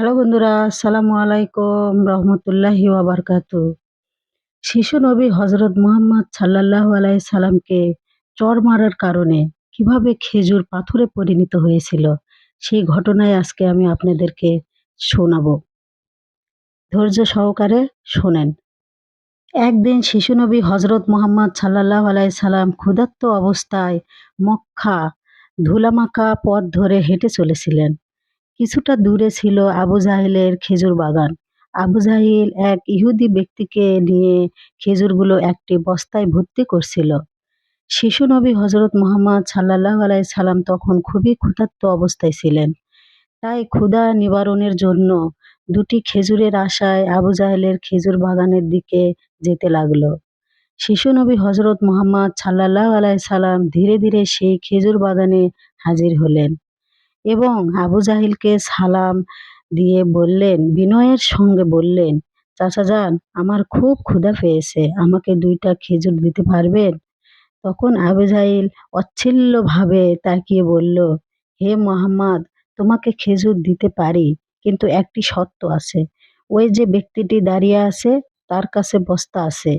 Hello বন্ধুরা, আসসালামু আলাইকুম রহমতুল্লাহি ওয়াবারকাতু শিশু নবী হজরত মোহাম্মদ সাল্লাল্লাহু আলাইহি সালামকে চর মারার কারণে কীভাবে খেজুর পাথরে পরিণত হয়েছিল সেই ঘটনায় আজকে আমি আপনাদেরকে শোনাবো। ধৈর্য সহকারে শোনেন। একদিন শিশু নবী হজরত মোহাম্মদ সাল্লাল্লাহু আলাইহি সাল্লাম ক্ষুধার্ত অবস্থায় মক্কা ধুলামাখা পথ ধরে হেঁটে চলেছিলেন। কিছুটা দূরে ছিল আবু জাহেলের খেজুর বাগান। আবু জাহিল এক ইহুদি ব্যক্তিকে নিয়ে খেজুরগুলো একটি বস্তায় ভর্তি করছিল। শিশু নবী হজরত মোহাম্মদ সাল্লাহ আলাই সাল্লাম তখন খুবই ক্ষুধার্ত অবস্থায় ছিলেন। তাই ক্ষুধা নিবারণের জন্য দুটি খেজুরের আশায় আবু জাহেলের খেজুর বাগানের দিকে যেতে লাগল। শিশু নবী হজরত মোহাম্মদ সাল্লাহ আলাই সাল্লাম ধীরে ধীরে সেই খেজুর বাগানে হাজির হলেন। এবং আবু জাহিলকে সালাম দিয়ে বললেন, বিনয়ের সঙ্গে বললেন, চাচা যান, আমার খুব ক্ষুধা পেয়েছে, আমাকে দুইটা খেজুর দিতে পারবেন? তখন আবু জাহিল অচ্ছিল্যভাবে তাকিয়ে বলল, হে মোহাম্মদ, তোমাকে খেজুর দিতে পারি, কিন্তু একটি শর্ত আছে। ওই যে ব্যক্তিটি দাঁড়িয়ে আছে, তার কাছে বস্তা আছে।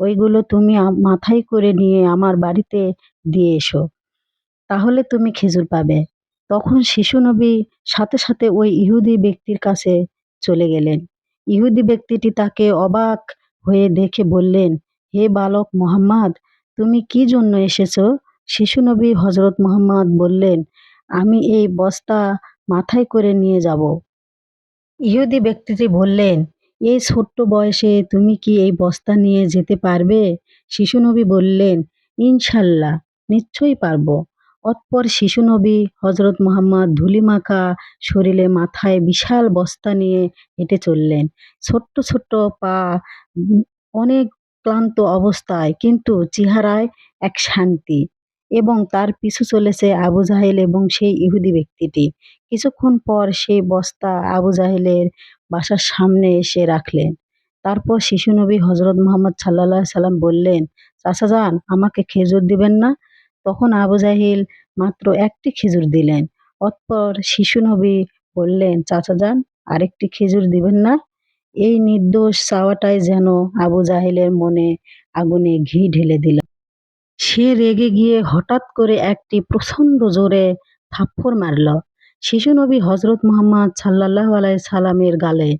ওইগুলো তুমি মাথায় করে নিয়ে আমার বাড়িতে দিয়ে এসো। তাহলে তুমি খেজুর পাবে। তখন শিশু নবী সাথে সাথে ওই ইহুদি ব্যক্তির কাছে চলে গেলেন। ইহুদি ব্যক্তিটি তাকে অবাক হয়ে দেখে বললেন, হে বালক মোহাম্মদ, তুমি কি জন্য এসেছ? শিশু নবী হজরত মোহাম্মদ বললেন, আমি এই বস্তা মাথায় করে নিয়ে যাব। ইহুদি ব্যক্তিটি বললেন, এই ছোট্ট বয়সে তুমি কি এই বস্তা নিয়ে যেতে পারবে? শিশু নবী বললেন, ইনশাল্লাহ, নিশ্চয়ই পারব। অতপর শিশু নবী হজরত মোহাম্মদ ধুলিমাখা শরীরে মাথায় বিশাল বস্তা নিয়ে হেঁটে চললেন। ছোট্ট ছোট্ট পা, অনেক ক্লান্ত অবস্থায় কিন্তু চেহারায় এক শান্তি এবং তার পিছু চলেছে আবু জাহেল এবং সেই ইহুদি ব্যক্তিটি। কিছুক্ষণ পর সেই বস্তা আবু জাহেলের বাসার সামনে এসে রাখলেন। তারপর শিশু নবী হজরত মোহাম্মদ সাল্লাহ সাল্লাম বললেন, চাচা যান, আমাকে খেজুর দিবেন না? তখন আবু জাহিল মাত্র একটি খেজুর দিলেন। অতঃপর শিশু নবী বললেন, চাচা যান, আরেকটি খেজুর দিবেন না? এই নির্দোষ চাওয়াটাই যেন আবু জাহিলের মনে আগুনে ঘি ঢেলে দিল। সে রেগে গিয়ে হঠাৎ করে একটি প্রচণ্ড জোরে থাপ্পড় মারল। শিশু নবী হজরত মোহাম্মদ সাল্লাহ আলাই সালামের গালে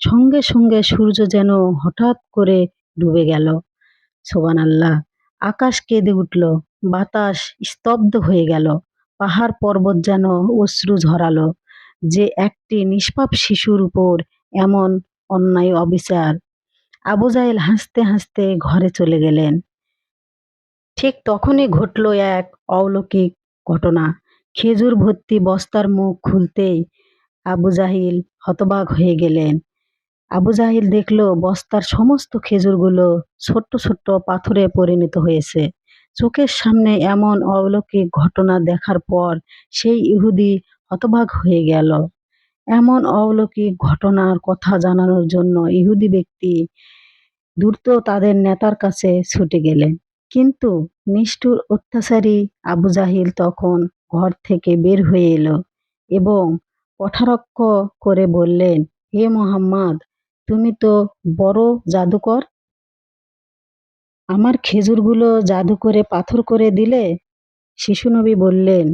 সঙ্গে সঙ্গে সূর্য যেন হঠাৎ করে ডুবে গেল। সোবান আল্লাহ আকাশ কেঁদে উঠল, বাতাস স্তব্ধ হয়ে গেল, পাহাড় পর্বত যেন অশ্রু ঝরালো, যে একটি নিষ্পাপ শিশুর উপর এমন অন্যায় অবিচার। আবু জাহেল হাসতে হাসতে ঘরে চলে গেলেন। ঠিক তখনই ঘটল এক অলৌকিক ঘটনা। খেজুর ভর্তি বস্তার মুখ খুলতেই আবু জাহিল হতবাক হয়ে গেলেন। আবু জাহিল দেখল, বস্তার সমস্ত খেজুরগুলো ছোট্ট ছোট্ট পাথরে পরিণত হয়েছে। চোখের সামনে এমন অলৌকিক ঘটনা দেখার পর সেই ইহুদি হতবাক হয়ে গেল। এমন অলৌকিক ঘটনার কথা জানানোর জন্য ইহুদি ব্যক্তি দ্রুত তাদের নেতার কাছে ছুটে গেলেন। কিন্তু নিষ্ঠুর অত্যাচারী আবু জাহিল তখন ঘর থেকে বের হয়ে এলো এবং কঠারক্ষ করে বললেন, হে মোহাম্মদ তুমি তো বড় জাদুকর। আমার খেজুরগুলো জাদু করে পাথর করে দিলে? শিশু নবী বললেন,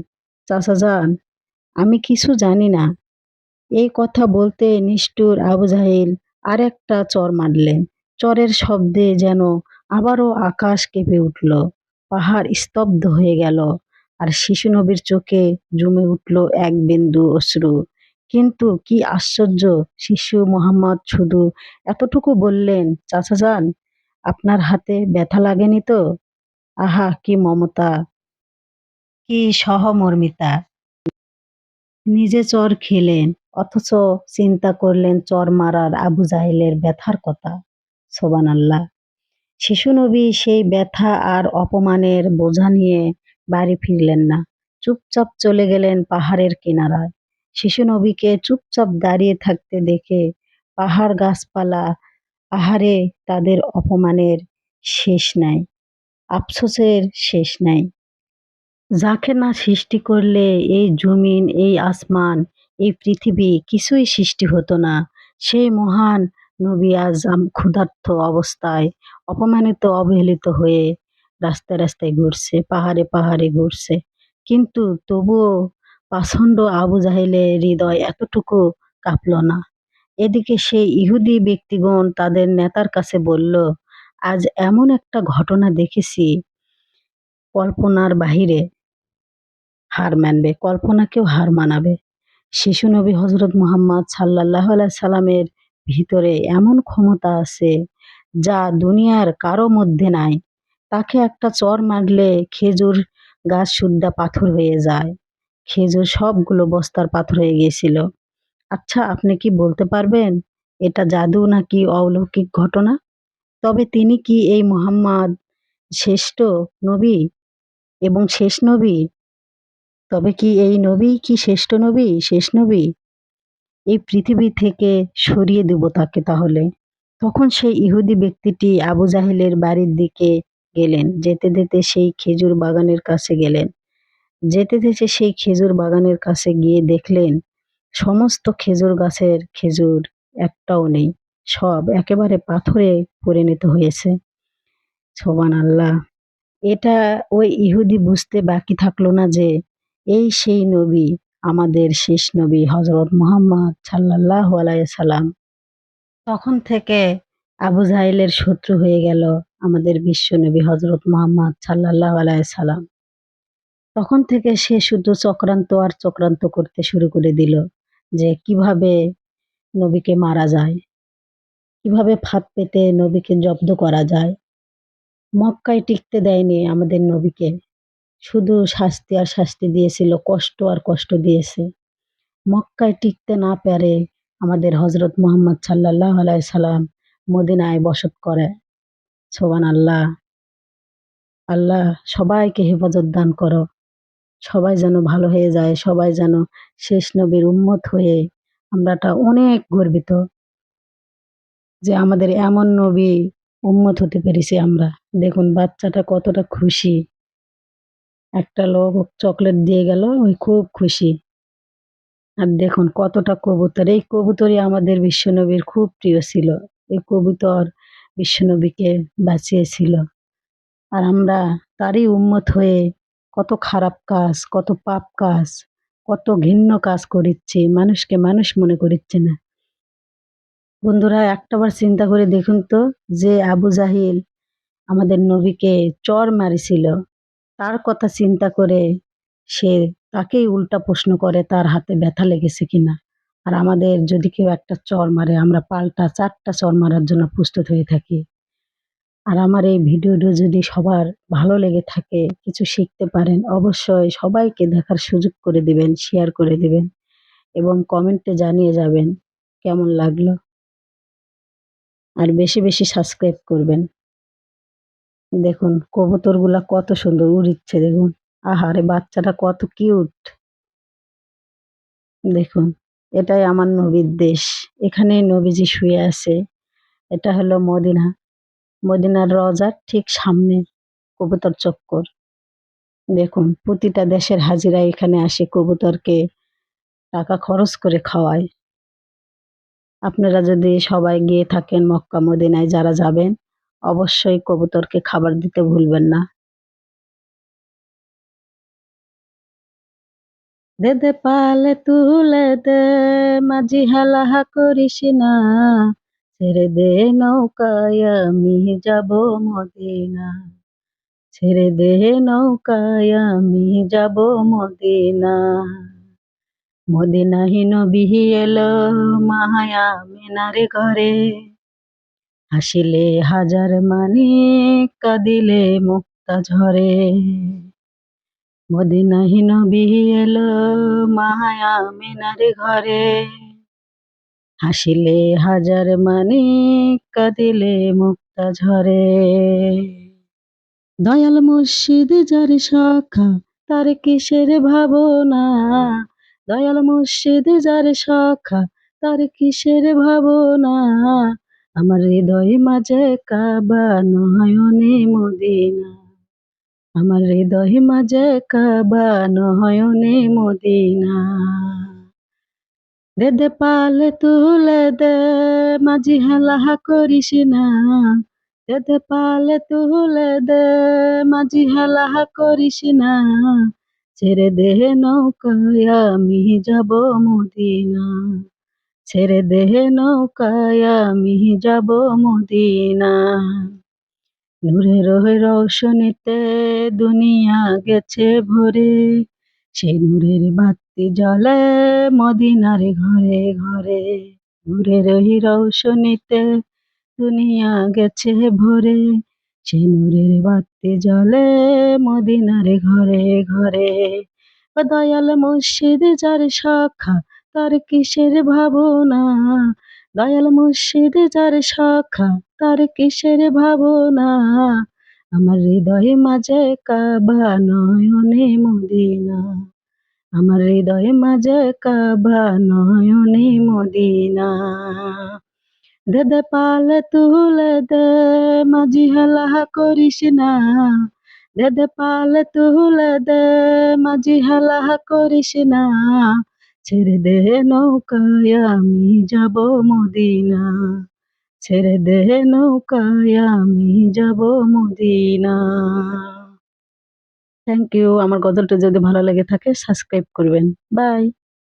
চাচা যান, আমি কিছু জানি না। এই কথা বলতে নিষ্ঠুর আবু জাহিল আর একটা চর মারলেন। চরের শব্দে যেন আবারও আকাশ কেঁপে উঠল, পাহাড় স্তব্ধ হয়ে গেল, আর শিশু নবীর চোখে জমে উঠল এক বিন্দু অশ্রু। কিন্তু কি আশ্চর্য, শিশু মোহাম্মদ শুধু এতটুকু বললেন, চাচা যান, আপনার হাতে ব্যথা লাগেনি তো? আহা, কি মমতা, কি সহমর্মিতা। নিজে চর খেলেন, অথচ চিন্তা করলেন চর মারার আবু জাহেলের ব্যথার কথা। সোবান আল্লাহ শিশু নবী সেই ব্যথা আর অপমানের বোঝা নিয়ে বাড়ি ফিরলেন না। চুপচাপ চলে গেলেন পাহাড়ের কিনারায়। শিশু নবীকে চুপচাপ দাঁড়িয়ে থাকতে দেখে পাহাড় গাছপালা আহারে তাদের অপমানের শেষ নাই, আফসোসের শেষ নাই। যাকে না সৃষ্টি করলে এই জমিন, এই আসমান, এই পৃথিবী কিছুই সৃষ্টি হতো না, সেই মহান নবী আজ আম- ক্ষুধার্ত অবস্থায় অপমানিত, অবহেলিত হয়ে রাস্তায় রাস্তায় ঘুরছে, পাহাড়ে পাহাড়ে ঘুরছে। কিন্তু তবুও পাষণ্ড আবু জাহেলের হৃদয় এতটুকু কাঁপল না। এদিকে সেই ইহুদি ব্যক্তিগণ তাদের নেতার কাছে বলল, আজ এমন একটা ঘটনা দেখেছি কল্পনার বাহিরে। হার মানবে, কল্পনাকেও হার মানাবে। শিশু নবী হজরত মুহাম্মদ সাল্লাহ সাল্লামের ভিতরে এমন ক্ষমতা আছে যা দুনিয়ার কারও মধ্যে নাই। তাকে একটা চর মারলে খেজুর গাছ সুদ্ধা পাথর হয়ে যায়। খেজুর সবগুলো বস্তার পাথর হয়ে গিয়েছিল। আচ্ছা আপনি কি বলতে পারবেন, এটা জাদু নাকি অলৌকিক ঘটনা? তবে তিনি কি এই মুহাম্মদ শ্রেষ্ঠ নবী এবং শেষ নবী? তবে কি এই নবী কি শ্রেষ্ঠ নবী, শেষ নবী? এই পৃথিবী থেকে সরিয়ে দেব তাকে তাহলে। তখন সেই ইহুদি ব্যক্তিটি আবু জাহেলের বাড়ির দিকে গেলেন, যেতে যেতে সেই খেজুর বাগানের কাছে গেলেন। যেতে যেতে সেই খেজুর বাগানের কাছে গিয়ে দেখলেন, সমস্ত খেজুর গাছের খেজুর একটাও নেই, সব একেবারে পাথরে পরিণত হয়েছে। সোবান আল্লাহ এটা ওই ইহুদি বুঝতে বাকি থাকল না যে, এই সেই নবী আমাদের শেষ নবী হজরত মুহাম্মদ সাল্লাহ সাল্লাম। তখন থেকে আবু জাহেলের শত্রু হয়ে গেল আমাদের বিশ্ব নবী হজরত মুহাম্মদ সাল্লাহ সাল্লাম। তখন থেকে সে শুধু চক্রান্ত আর চক্রান্ত করতে শুরু করে দিল যে কীভাবে নবীকে মারা যায়, কীভাবে ফাঁদ পেতে নবীকে জব্দ করা যায়। মক্কায় টিকতে দেয়নি আমাদের নবীকে। শুধু শাস্তি আর শাস্তি দিয়েছিল, কষ্ট আর কষ্ট দিয়েছে। মক্কায় টিকতে না পারে আমাদের হজরত মোহাম্মদ সাল্লাহ সাল্লাম মদিনায় বসত করে। সোবান আল্লাহ আল্লাহ সবাইকে হেফাজত দান করো। সবাই যেন ভালো হয়ে যায়, সবাই যেন শেষ নবীর উম্মত হয়ে আমরাটা অনেক গর্বিত যে আমাদের এমন নবী উম্মত হতে পেরেছি আমরা। দেখুন, বাচ্চাটা কতটা খুশি। একটা লোক চকলেট দিয়ে গেল ওই খুব খুশি। আর দেখুন, কতটা কবুতর। এই কবুতরই আমাদের বিশ্বনবীর খুব প্রিয় ছিল। এই কবুতর বিশ্বনবীকে বাঁচিয়েছিল। আর আমরা তারই উন্মত হয়ে কত খারাপ কাজ, কত পাপ কাজ, কত ঘৃণ্য কাজ করিচ্ছি, মানুষকে মানুষ মনে করিচ্ছে না। বন্ধুরা, একটাবার চিন্তা করে দেখুন তো যে আবু জাহিল আমাদের নবীকে চর মারিছিল। তার কথা চিন্তা করে সে তাকেই উল্টা প্রশ্ন করে, তার হাতে ব্যথা লেগেছে কিনা? আর আমাদের যদি কেউ একটা চর মারে, আমরা পাল্টা চারটা চর মারার জন্য প্রস্তুত হয়ে থাকি। আর আমার এই ভিডিওটা যদি সবার ভালো লেগে থাকে, কিছু শিখতে পারেন, অবশ্যই সবাইকে দেখার সুযোগ করে দিবেন শেয়ার করে দিবেন এবং কমেন্টে জানিয়ে যাবেন কেমন লাগল। আর বেশি বেশি সাবস্ক্রাইব করবেন। দেখুন, কবুতরগুলা কত সুন্দর উড়িচ্ছে, দেখুন। আহারে বাচ্চাটা কত কিউট দেখুন, এটাই আমার নবীর দেশ। এখানে নবীজি শুয়ে আছে। এটা হলো মদিনা। মদিনার রজার ঠিক সামনে কবুতর চক্কর। দেখুন, প্রতিটা দেশের হাজিরা এখানে আসে কবুতরকে টাকা খরচ করে খাওয়ায়। আপনারা যদি সবাই গিয়ে থাকেন মক্কা, মদিনায় যারা যাবেন, অবশ্যই কবুতরকে খাবার দিতে ভুলবেন না। দে দে পালে তুলে দে, মাঝি হালাহা করিস না। ছেড়ে দে নৌকায়, আমি যাব মদিনা। ছেড়ে দে নৌকায়, আমি যাব মদিনা। মদিনাহি নবী এলো মায়া মেনারে ঘরে। হাসিলে হাজার মানে কাঁদিলে মুক্তা ঝরে। মদিনাহি নবী এলো মায়া মেনারে ঘরে। হাসিলে হাজার মানে কাঁদিলে মুক্তা ঝরে। দয়াল মুর্শিদ যার শাখা তার কিসের ভাবনা? দয়াল মুর্শিদ যার শাখা তার কিসের ভাবনা? আমার হৃদয় মাঝে কাবা নয়নে মদিনা। আমার হৃদয় মাঝে কাবা নয়নে মদিনা। দে পালে তুলে দে, মাঝি হেলাহা করিস না। দে পালে তুলে দে, মাঝি হেলাহা করিস না। ছেড়ে দেহে নৌকায়, আমি যাব মদিনা। ছেড়ে দেহে নৌকায়, আমি যাব মদিনা। নূরের রৌশনীতে দুনিয়া গেছে ভরে সে নূরের বাতি জ্বলে, মদিনার ঘরে ঘরে। নূরের ওই রৌশনীতে দুনিয়া গেছে ভরে। নূরের বাতি জ্বলে, মদিনার ঘরে ঘরে। দয়াল মুর্শিদ, যার শাখা তার কিসের ভাবনা? দয়াল মুর্শিদ, যার শাখা তার কিসের ভাবনা? আমার হৃদয়ে মাঝে কাবা নয়নে মদিনা। আমার হৃদয়ে মাঝে কাবা নয়নে মদিনা। দে দে পালে তুলে দে, মাঝি হেলা করিস না। দে পাল তুলে দে, মাঝি হেলা করিস না। ছেড়ে দে নৌকায়, আমি যাব মদিনা। ছেড়ে দে নৌকায়, আমি যাব মদিনা। থ্যাংক ইউ আমার গজলটা যদি ভালো লেগে থাকে সাবস্ক্রাইব করবেন। বাই